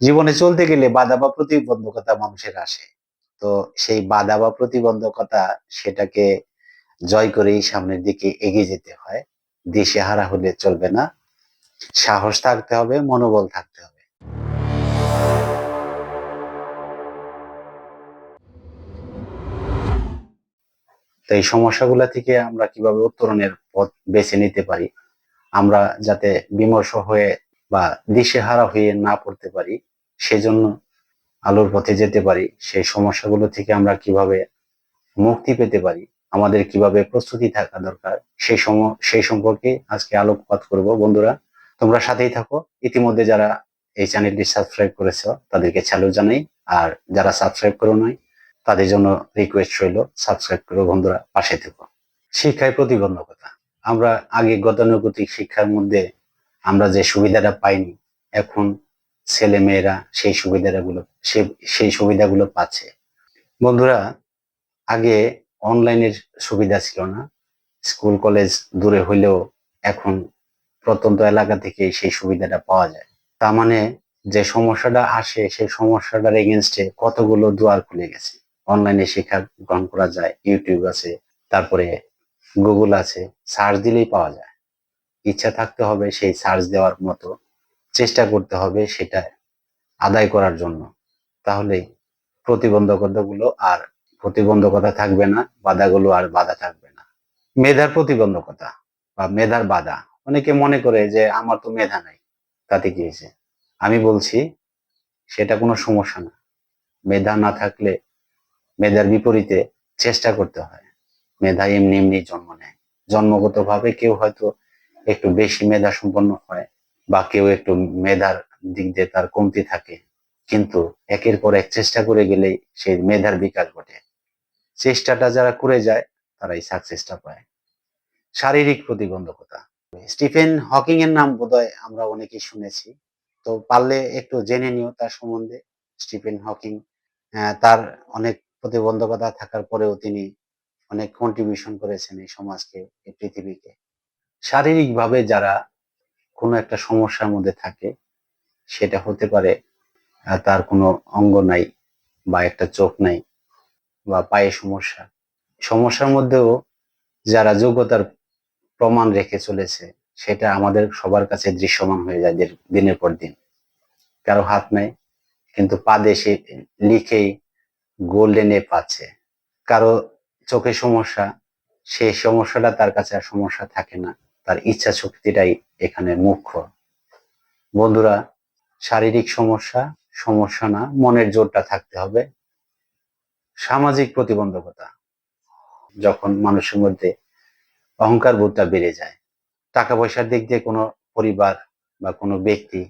জীবনে চলতে গেলে বাধা বা প্রতিবন্ধকতা মানুষের আসে। তো সেই বাধা বা প্রতিবন্ধকতা সেটাকে জয় করেই সামনের দিকে এগিয়ে যেতে হয়। দিশে হারা হলে চলবে না। সাহস থাকতে হবে, মনোবল থাকতে হবে। তো এই সমস্যাগুলা থেকে আমরা কীভাবে উত্তরণের পথ বেছে নিতে পারি? আমরা যাতে বিমর্ষ হয়ে বা দিশেহারা হয়ে না পড়তে পারি, সেজন্য আলোর পথে যেতে পারি, সেই সমস্যাগুলো থেকে আমরা কীভাবে মুক্তি পেতে পারি, আমাদের কীভাবে প্রস্তুতি থাকা দরকার সেই সম, সেই সম্পর্কে আজকে আলোকপাত করব। বন্ধুরা, তোমরা সাথেই থাকো। ইতিমধ্যে যারা এই চ্যানেলটি সাবস্ক্রাইব করেছ, তাদেরকে স্যালুট জানাই। আর যারা সাবস্ক্রাইব করো নাই, তাদের জন্য রিকোয়েস্ট রইল, সাবস্ক্রাইব করো বন্ধুরা, পাশে থেকো। শিক্ষায় প্রতিবন্ধকতা। আমরা আগে গতানুগতিক শিক্ষার মধ্যে আমরা যে সুবিধাটা পাইনি, এখন ছেলে মেয়েরা সেই সুবিধাগুলো সেই সুবিধাগুলো পাচ্ছে। বন্ধুরা, আগে অনলাইনের সুবিধা ছিল না। স্কুল, কলেজ দূরে হইলেও এখন প্রত্যন্ত এলাকা থেকে সেই সুবিধাটা পাওয়া যায়। তার মানে যে সমস্যাটা আসে, সেই সমস্যাটার এগেনস্টে কতগুলো দুয়ার খুলে গেছে। অনলাইনে শিক্ষা গ্রহণ করা যায় ইউটিউব আছে, তারপরে গুগল আছে সার্চ দিলেই পাওয়া যায়। ইচ্ছা থাকতে হবে, সেই সার্চ দেওয়ার মতো চেষ্টা করতে হবে সেটা আদায় করার জন্য। তাহলে প্রতিবন্ধকতাগুলো আর প্রতিবন্ধকতা থাকবে না, বাধাগুলো আর বাধা থাকবে না। মেধার প্রতিবন্ধকতা বা মেধার বাধা, অনেকে মনে করে যে আমার তো মেধা নাই, তাতে কি হয়েছে? আমি বলছি, সেটা কোনো সমস্যা না। মেধা না থাকলে মেধার বিপরীতে চেষ্টা করতে হয়। মেধা এমনি এমনি জন্ম নেয়। জন্মগতভাবে কেউ হয়তো একটু বেশি মেধা সম্পন্ন হয় বা কেউ একটু মেধার দিক দিয়ে তার কমতি থাকে। কিন্তু একের পর এক চেষ্টা করে গেলেই সেই মেধার বিকাশ ঘটে। চেষ্টাটা যারা করে যায়, তারাই সাকসেসটা পায়। শারীরিক প্রতিবন্ধকতা। স্টিফেন হকিং এর নাম বোধহয় আমরা অনেকেই শুনেছি। তো পারলে একটু জেনে নিও তার সম্বন্ধে। স্টিফেন হকিং তার অনেক প্রতিবন্ধকতা থাকার পরেও তিনি অনেক কন্ট্রিবিউশন করেছেন এই সমাজকে, এই পৃথিবীকে। শারীরিকভাবে যারা কোনো একটা সমস্যার মধ্যে থাকে, সেটা হতে পারে তার কোনো অঙ্গ নাই বা একটা চোখ নাই বা পায়ে সমস্যা। সমস্যার মধ্যেও যারা যোগ্যতার প্রমাণ রেখে চলেছে, সেটা আমাদের সবার কাছে দৃশ্যমান হয়ে যায় দিনের পর দিন। কারও হাত নাই, কিন্তু পা দেশে লিখেই গোল্ডেনে পাচ্ছে। কারও চোখে সমস্যা সেই সমস্যাটা তার কাছে আর সমস্যা থাকে না। তার ইচ্ছা শক্তিটাই এখানে মুখ্য। বন্ধুরা, শারীরিক সমস্যা সমস্যা না, মনের জোরটা থাকতে হবে। সামাজিক প্রতিবন্ধকতা, যখন মানুষের মধ্যে অহংকার বোধটা বেড়ে যায়। টাকা পয়সার দিক দিয়ে কোনো পরিবার বা কোনো ব্যক্তি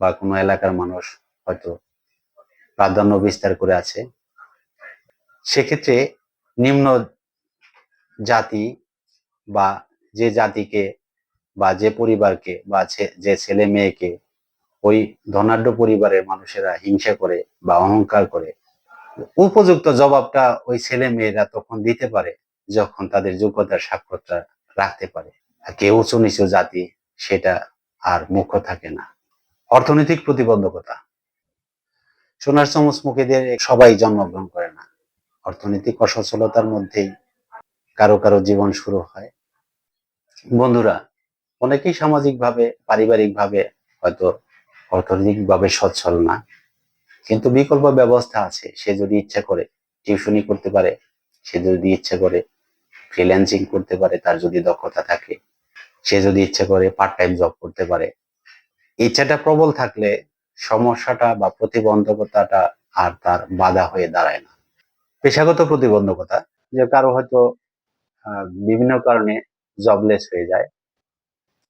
বা কোনো এলাকার মানুষ হয়তো প্রাধান্য বিস্তার করে আছে। সেক্ষেত্রে নিম্ন জাতি বা যে জাতিকে বা যে পরিবারকে বা যে ছেলে মেয়েকে ওই ধনাঢ্য পরিবারের মানুষেরা হিংসা করে বা অহংকার করে, উপযুক্ত জবাবটা ওই ছেলে মেয়েরা তখন দিতে পারে যখন তাদের যোগ্যতার সাক্ষরটা রাখতে পারে। কেউ উঁচু নিচু জাতি সেটা আর মুখ্য থাকে না। অর্থনৈতিক প্রতিবন্ধকতা। সোনার চামচ মুখীদের সবাই জন্মগ্রহণ করে না। অর্থনৈতিক অসচ্ছলতার মধ্যেই কারও কারও জীবন শুরু হয়। বন্ধুরা, অনেকেই সামাজিকভাবে, পারিবারিকভাবে হয়তো অর্থনৈতিকভাবে সচ্ছল না। কিন্তু বিকল্প ব্যবস্থা আছে। সে যদি ইচ্ছা করে টিউশনি করতে পারে, সে যদি ইচ্ছা করে ফ্রিল্যান্সিং করতে পারে, তার যদি দক্ষতা থাকে, সে যদি ইচ্ছা করে পার্ট টাইম জব করতে পারে। ইচ্ছাটা প্রবল থাকলে সমস্যাটা বা প্রতিবন্ধকতাটা আর তার বাধা হয়ে দাঁড়ায় না। পেশাগত প্রতিবন্ধকতা, যে কারও হয়তো বিভিন্ন কারণে জবলেস হয়ে যায়,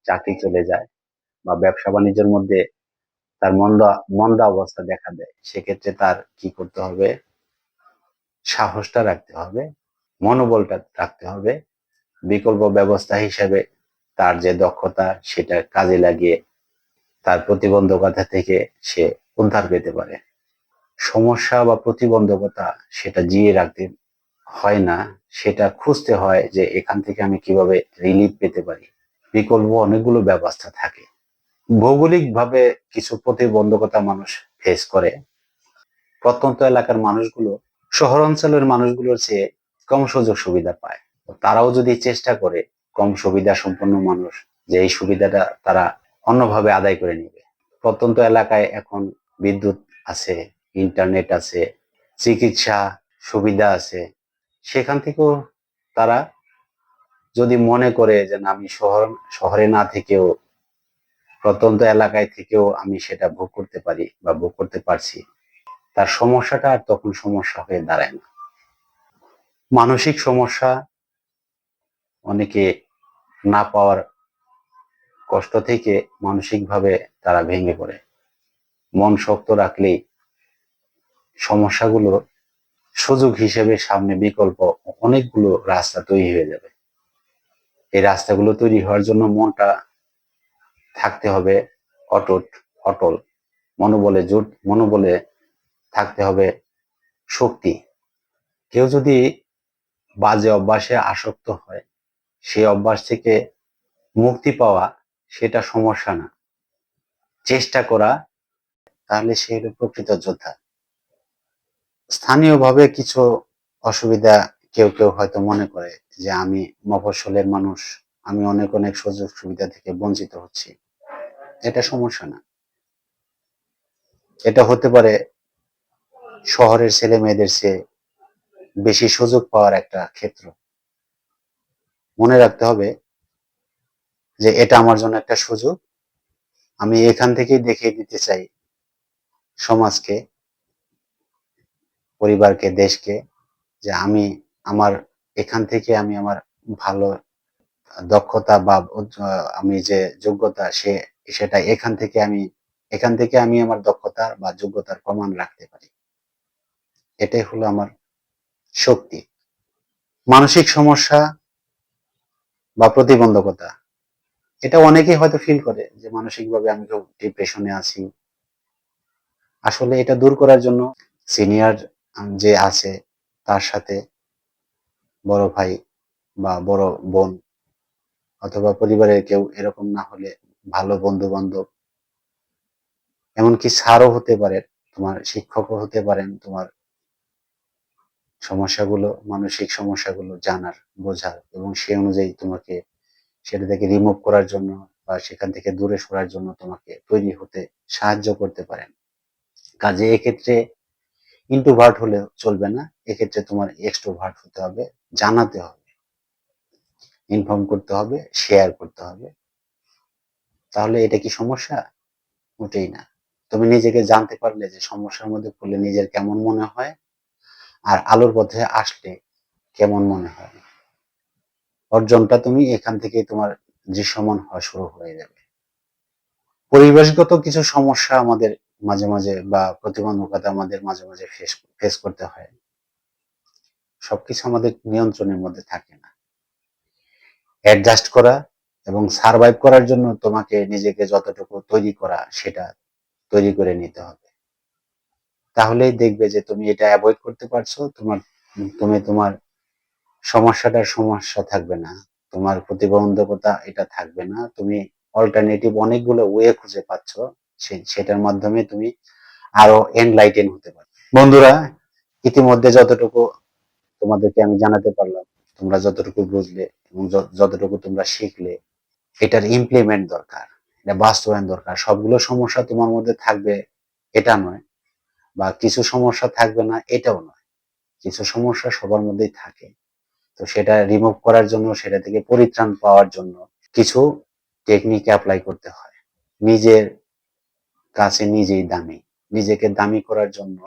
চাকরি চলে যায় বা ব্যবসা বাণিজ্যের মধ্যে তার মন্দা মন্দা অবস্থা দেখা দেয়, সেক্ষেত্রে তার কি করতে হবে? সাহসটা রাখতে হবে, মনোবলটা রাখতে হবে। বিকল্প ব্যবস্থা হিসেবে তার যে দক্ষতা সেটা কাজে লাগিয়ে তার প্রতিবন্ধকতা থেকে সে উদ্ধার পেতে পারে। সমস্যা বা প্রতিবন্ধকতা সেটা জিয়ে রাখতে হয় না, সেটা খুঁজতে হয় যে এখান থেকে আমি কীভাবে রিলিফ পেতে পারি। বিকল্প অনেকগুলো ব্যবস্থা থাকে। ভৌগোলিক ভাবে কিছু প্রতিবন্ধকতা মানুষ ফেস করে। প্রত্যন্ত এলাকার মানুষগুলো শহর অঞ্চলের মানুষগুলোর চেয়ে কম সুযোগ সুবিধা পায়। তারাও যদি চেষ্টা করে কম সুবিধা সম্পন্ন মানুষ, যে এই সুবিধাটা তারা অন্যভাবে আদায় করে নেবে। প্রত্যন্ত এলাকায় এখন বিদ্যুৎ আছে ইন্টারনেট আছে, চিকিৎসা সুবিধা আছে সেখান থেকেও তারা যদি মনে করে যে না, আমি শহর, শহরে না থেকেও, প্রত্যন্ত এলাকায় থেকেও আমি সেটা ভোগ করতে পারি বা ভোগ করতে পারছি, তার সমস্যাটা আর তখন সমস্যা হয়ে দাঁড়ায় না। মানসিক সমস্যা অনেকে না পাওয়ার কষ্ট থেকে মানসিকভাবে তারা ভেঙে পড়ে। মন শক্ত রাখলেই সমস্যাগুলো সুযোগ হিসেবে সামনে বিকল্প অনেকগুলো রাস্তা তৈরি হয়ে যাবে। এই রাস্তাগুলো তৈরি হওয়ার জন্য মনটা থাকতে হবে অটুট, অটল। মনোবলে জোট, মনোবলে থাকতে হবে শক্তি। কেউ যদি বাজে অভ্যাসে আসক্ত হয়, সেই অভ্যাস থেকে মুক্তি পাওয়া সেটা সমস্যা না। চেষ্টা করা, তাহলে সে প্রকৃত যোদ্ধা। স্থানীয়ভাবে কিছু অসুবিধা কেউ কেউ হয়তো মনে করে যে আমি মফস্বলের মানুষ, আমি অনেক অনেক সুযোগ সুবিধা থেকে বঞ্চিত হচ্ছি। এটা সমস্যা না। এটা হতে পারে শহরের ছেলে মেয়েদের চেয়ে বেশি সুযোগ পাওয়ার একটা ক্ষেত্র। মনে রাখতে হবে যে এটা আমার জন্য একটা সুযোগ। আমি এখান থেকেই দেখিয়ে দিতে চাই সমাজকে পরিবারকে, দেশকে, যে আমি আমার, এখান থেকে আমি আমার ভালো দক্ষতা বা আমি যে যোগ্যতা, সে, সেটা এখান থেকে আমি, এখান থেকে আমি আমার দক্ষতার বা যোগ্যতার প্রমাণ রাখতে পারি। এটাই হলো আমার শক্তি। মানসিক সমস্যা বা প্রতিবন্ধকতা, এটা অনেকেই হয়তো ফিল করে যে মানসিকভাবে আমি ডিপ্রেশনে আছি। আসলে এটা দূর করার জন্য সিনিয়র যে আছে, তার সাথে বড় ভাই বা বড় বোন অথবা পরিবারের কেউ এরকম না হলে ভালো বন্ধু বান্ধব এমনকি স্যারও হতে পারে তোমার শিক্ষকও হতে পারেন, তোমার সমস্যাগুলো, মানসিক সমস্যাগুলো জানার, বোঝার এবং সে অনুযায়ী তোমাকে সেটা থেকে রিমুভ করার জন্য বা সেখান থেকে দূরে সরার জন্য তোমাকে তৈরি হতে সাহায্য করতে পারেন। কাজে এক্ষেত্রে ইন্ট্রোভার্ট হলে চলবে না। এক্ষেত্রে তোমার এক্সট্রোভার্ট হতে হবে, জানাতে হবে ইনফর্ম করতে হবে শেয়ার করতে হবে। তাহলে এটা কি সমস্যা? মোটেই না। তুমি নিজেকে জানতে পারলে যে সমস্যার মধ্যে পড়লে নিজের কেমন মনে হয় আর আলোর পথে আসলে কেমন মনে হয়। অর্জনটা তুমি এখান থেকে তোমার দৃশ্যমান হওয়া শুরু হয়ে যাবে। পরিবেশগত কিছু সমস্যা আমাদের মাঝে মাঝে বা প্রতিবন্ধকতা আমাদের মাঝে মাঝে ফেস ফেস করতে হয়। সবকিছু আমাদের নিয়ন্ত্রণের মধ্যে থাকে না। অ্যাডজাস্ট করা এবং সারভাইভ করার জন্য তোমাকে নিজেকে যতটুকু তৈরি করা, সেটা তৈরি করে নিতে হবে। তাহলেই দেখবে যে তুমি এটা অ্যাভয়েড করতে পারছ, তোমার, তুমি তোমার সমস্যাটার সমস্যা থাকবে না, তোমার প্রতিবন্ধকতা এটা থাকবে না। তুমি অল্টারনেটিভ অনেকগুলো ওয়ে খুঁজে পাচ্ছ। সেটার মাধ্যমে তুমি আরও এনলাইটেন হতে পারো। বন্ধুরা, ইতিমধ্যে যতটুকু তোমাদেরকে আমি জানাতে পারলাম, তোমরা যতটুকু বুঝলে এবং যতটুকু তোমরা শিখলে, এটার ইমপ্লিমেন্ট দরকার, এটা বাস্তবায়ন দরকার। সবগুলো সমস্যা তোমার মধ্যে থাকবে, এটা নয়, বা কিছু সমস্যা থাকবে না, এটাও নয়। কিছু সমস্যা সবার মধ্যেই থাকে। তো সেটা রিমুভ করার জন্য, সেটা থেকে পরিত্রাণ পাওয়ার জন্য কিছু টেকনিক অ্যাপ্লাই করতে হয়। নিজের কাছে নিজেই দামি। নিজেকে দামি করার জন্য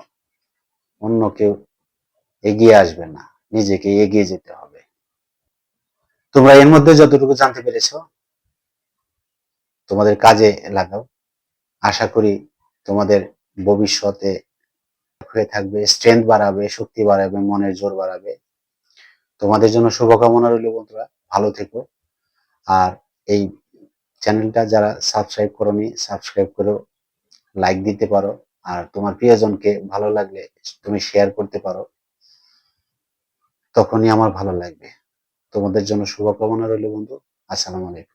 অন্য কেউ এগিয়ে আসবে না। নিজেকে এগিয়ে যেতে হবে। তোমরা এর মধ্যে যতটুকু জানতে পেরেছ, তোমাদের কাজে লাগাও। আশা করি তোমাদের ভবিষ্যতে হয়ে থাকবে স্ট্রেংথ বাড়াবে, শক্তি বাড়াবে, মনের জোর বাড়াবে। তোমাদের জন্য শুভকামনা রইল বন্ধুরা, ভালো থেকো। আর এই চ্যানেলটা যারা সাবস্ক্রাইব করনি সাবস্ক্রাইব করো লাইক দিতে পারো। আর তোমার প্রিয়জনকে ভালো লাগলে তুমি শেয়ার করতে পারো। তখনই আমার ভালো লাগবে। তোমাদের জন্য শুভকামনা রইল বন্ধু। আসসালামু আলাইকুম।